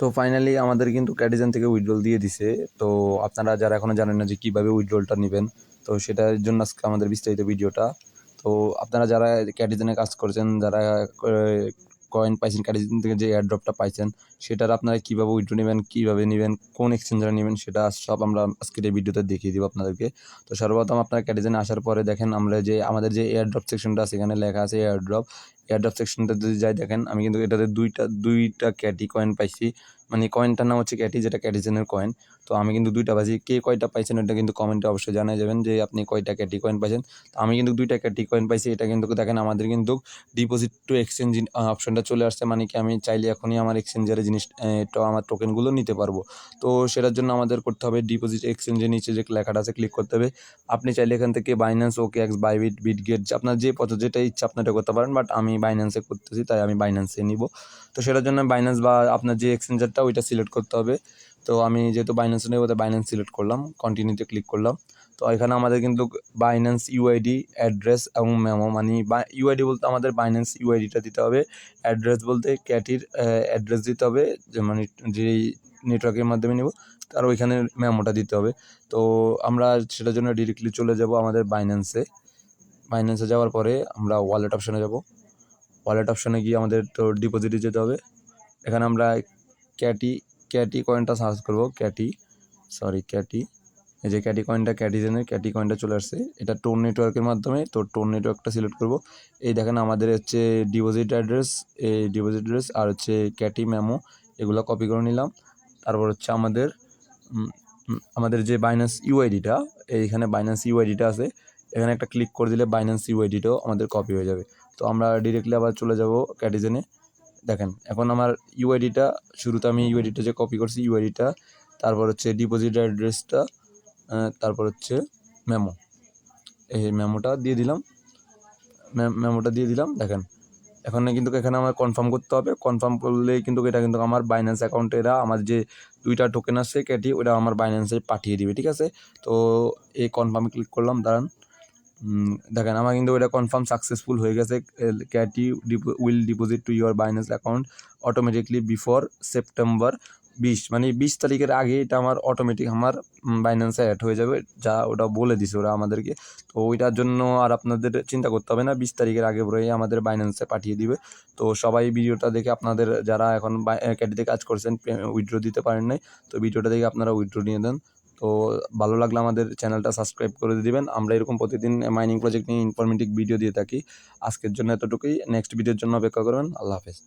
তো ফাইনালি আমাদের কিন্তু ক্যাটিজেন থেকে উইথড্রল দিয়ে দিছে। তো আপনারা যারা এখনও জানেন না যে কীভাবে উইথড্রলটা নেবেন, তো সেটার জন্য আজকে আমাদের বিস্তারিত ভিডিওটা। তো আপনারা যারা ক্যাটিজেনে কাজ করছেন, যারা কয়েন পাইছেন ক্যাটিজেন থেকে যে এয়ারড্রপটা পাইছেন, সেটার আপনারা কীভাবে উইথড্র নেবেন, কীভাবে নেবেন, কোন এক্সচেঞ্জারে নেবেন, সেটা সব আমরা আজকের এই ভিডিওতে দেখিয়ে দিব আপনাদেরকে। তো সর্বপ্রথম আপনারা ক্যাটিজেনে আসার পরে দেখেন আমরা যে, আমাদের যে এয়ারড্রপ সেকশনটা আছে, এখানে লেখা আছে এয়ারড্রপ এয়ারড্রপ সেকশনটা যদি যাই দেখেন, আমি কিন্তু এটাতে দুইটা দুইটা ক্যাটি কয়েন পাইছি। মানে কয়েনটার নাম হচ্ছে ক্যাটি যেটা ক্যাটিজেনের কয়েন তো আমি কিন্তু দুইটা পাইছি। কে কয়টা পাইছেন এটা কিন্তু কমেন্টে অবশ্যই জানিয়ে যাবেন যে আপনি কয়টা ক্যাটি কয়েন পাইছেন। তো আমি কিন্তু দুইটা ক্যাটি কয়েন পাইছি। এটা কিন্তু দেখেন আমাদের কিন্তু ডিপোজিট টু এক্সচেঞ্জ অপশনটা চলে আসছে। মানে কি আমি চাইলে এখনই আমার এক্সচেঞ্জারে জিনিস আমার টোকেনগুলো নিতে পারব। তো সেটার জন্য আমাদের করতে হবে ডিপোজিট এক্সচেঞ্জের নিচে যে লেখাটা আছে ক্লিক করতে হবে। আপনি চাইলে এখান থেকে Binance OK X Bybit Bitget আপনার যে পথ যেটা ইচ্ছা আপনি এটা করতে পারেন। বাট আমি বাইন্যান্সে করতেছি, তাই আমি বাইন্যান্সে নিব। তো সেটার জন্য বাইন্যান্স বা আপনার যে এক্সচেঞ্জারটা ওইটা সিলেক্ট করতে হবে। তো আমি যেহেতু বাইন্যান্স নেব, তাই বাইন্যান্স সিলেক্ট করলাম কন্টিনিউতে ক্লিক করলাম। তো এখানে আমাদের কিন্তু বাইন্যান্স ইউআইডি অ্যাড্রেস এবং মেমো মানে ইউআইডি বলতে আমাদের বাইন্যান্স ইউআইডিটা দিতে হবে। অ্যাড্রেস বলতে ক্যাটির অ্যাড্রেস দিতে হবে, যে মানে যেই নেটওয়ার্কের মাধ্যমে নেব, তার ওইখানে মেমোটা দিতে হবে। তো আমরা সেটার জন্য ডিরেক্টলি চলে যাব আমাদের বাইন্যান্সে বাইন্যান্সে যাওয়ার পরে আমরা ওয়ালেট অপশানে যাব। ওয়ালেট অপশানে গিয়ে আমাদের তো ডিপোজিটে যেতে হবে। এখানে আমরা ক্যাটি ক্যাটি কয়েনটা সার্চ করব ক্যাটি সরি ক্যাটি এই যে ক্যাটি কয়েনটা ক্যাটিজেনের ক্যাটি কয়েনটা চলে আসছে। এটা টোন নেটওয়ার্কের মাধ্যমে তো টোন নেটওয়ার্কটা সিলেক্ট করব। এই দেখেন আমাদের হচ্ছে ডিপোজিট অ্যাড্রেস এই ডিপোজিট অ্যাড্রেস আর হচ্ছে ক্যাটি মেমো এগুলো কপি করে নিলাম। তারপর হচ্ছে আমাদের আমাদের যে বাইন্যান্স ইউআইডিটা এইখানে বাইন্যান্স ইউআইডিটা আছে। এখানে একটা ক্লিক করে দিলে বাইন্যান্স ইউআইডিটাও আমাদের কপি হয়ে যাবে। তো আমরা ডিরেক্টলি আবার চলে যাব ক্যাটিজেনে দেখেন, এখন আমার ইউআইডিটা শুরুতে আমি ইউআইডিটা যে কপি করছি ইউআইডিটা তারপর হচ্ছে ডিপোজিট অ্যাড্রেসটা তারপর হচ্ছে মেমো এই মেমোটা দিয়ে দিলাম। মেমোটা দিয়ে দিলাম, দেখেন। এখন কিন্তু এখানে আমার কনফার্ম করতে হবে। কনফার্ম করলে কিন্তু এটা কিন্তু আমার বাইন্যান্স অ্যাকাউন্টে এরা আমার যে দুইটা টোকেন আছে ক্যাটি ওটা আমার বাইন্যান্সে পাঠিয়ে দিবে, ঠিক আছে? তো এই কনফার্মে ক্লিক করলাম, দাঁড়ান। দেখেন, আমার কিন্তু ওটা কনফার্ম সাকসেসফুল হয়ে গেছে। CATI will deposit to your Binance account automatically before September বিশ। মানে বিশ তারিখের আগে এটা আমার অটোমেটিক আমার বাইন্যান্সে অ্যাড হয়ে যাবে, যা ওটা বলে দিছে ওরা আমাদেরকে। তো ওইটার জন্য আর আপনাদের চিন্তা করতে হবে না, বিশ তারিখের আগে পরে আমাদের বাইন্যান্সে পাঠিয়ে দিবে। তো সবাই ভিডিওটা দেখে আপনাদের যারা এখন ক্যাটিতে কাজ করছেন উইড্রো দিতে পারেন নাই, তো ভিডিওটা দেখে আপনারা উইথড্র নিয়ে দেন তো ভালো লাগলে আমাদের চ্যানেলটা সাবস্ক্রাইব করে দিবেন। আমরা এরকম প্রতিদিন মাইনিং প্রজেক্ট নিয়ে ইনফরমেটিভ ভিডিও দিয়ে থাকি। আজকের জন্য এতটুকুই। নেক্সট ভিডিওর জন্য অপেক্ষা করবেন। আল্লাহ হাফেজ।